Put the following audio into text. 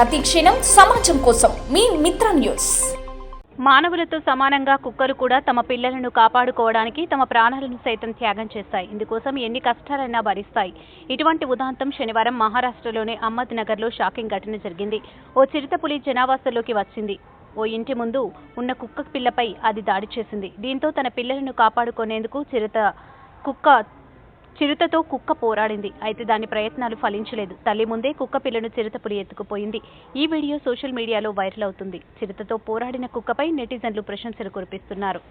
ప్రతి క్షణం సమాజం కోసం. మీ మిత్ర న్యూస్. మానవులతో సమానంగా కుక్కలు కూడా తమ పిల్లలను కాపాడుకోవడానికి తమ ప్రాణాలను సైతం త్యాగం చేస్తాయి. ఇందుకోసం ఎన్ని కష్టాలైనా భరిస్తాయి. ఇటువంటి ఉదాంతం శనివారం మహారాష్ట్రలోని అహ్మద్ నగర్లో షాకింగ్ ఘటన జరిగింది. ఓ చిరుతపులి జనావాసంలోకి వచ్చింది. ఓ ఇంటి ముందు ఉన్న కుక్క పిల్లపై అది దాడి చేసింది. దీంతో తన పిల్లలను కాపాడుకునేందుకు చిరుత కుక్క చిరుతతో కుక్క పోరాడింది. అయితే దాని ప్రయత్నాలు ఫలించలేదు. తల్లి ముందే కుక్క పిల్లను చిరుతపులి ఎత్తుకుపోయింది. ఈ వీడియో సోషల్ మీడియాలో వైరల్ అవుతుంది. చిరుతతో పోరాడిన కుక్కపై నెటిజన్లు ప్రశంసలు కురిపిస్తున్నారు.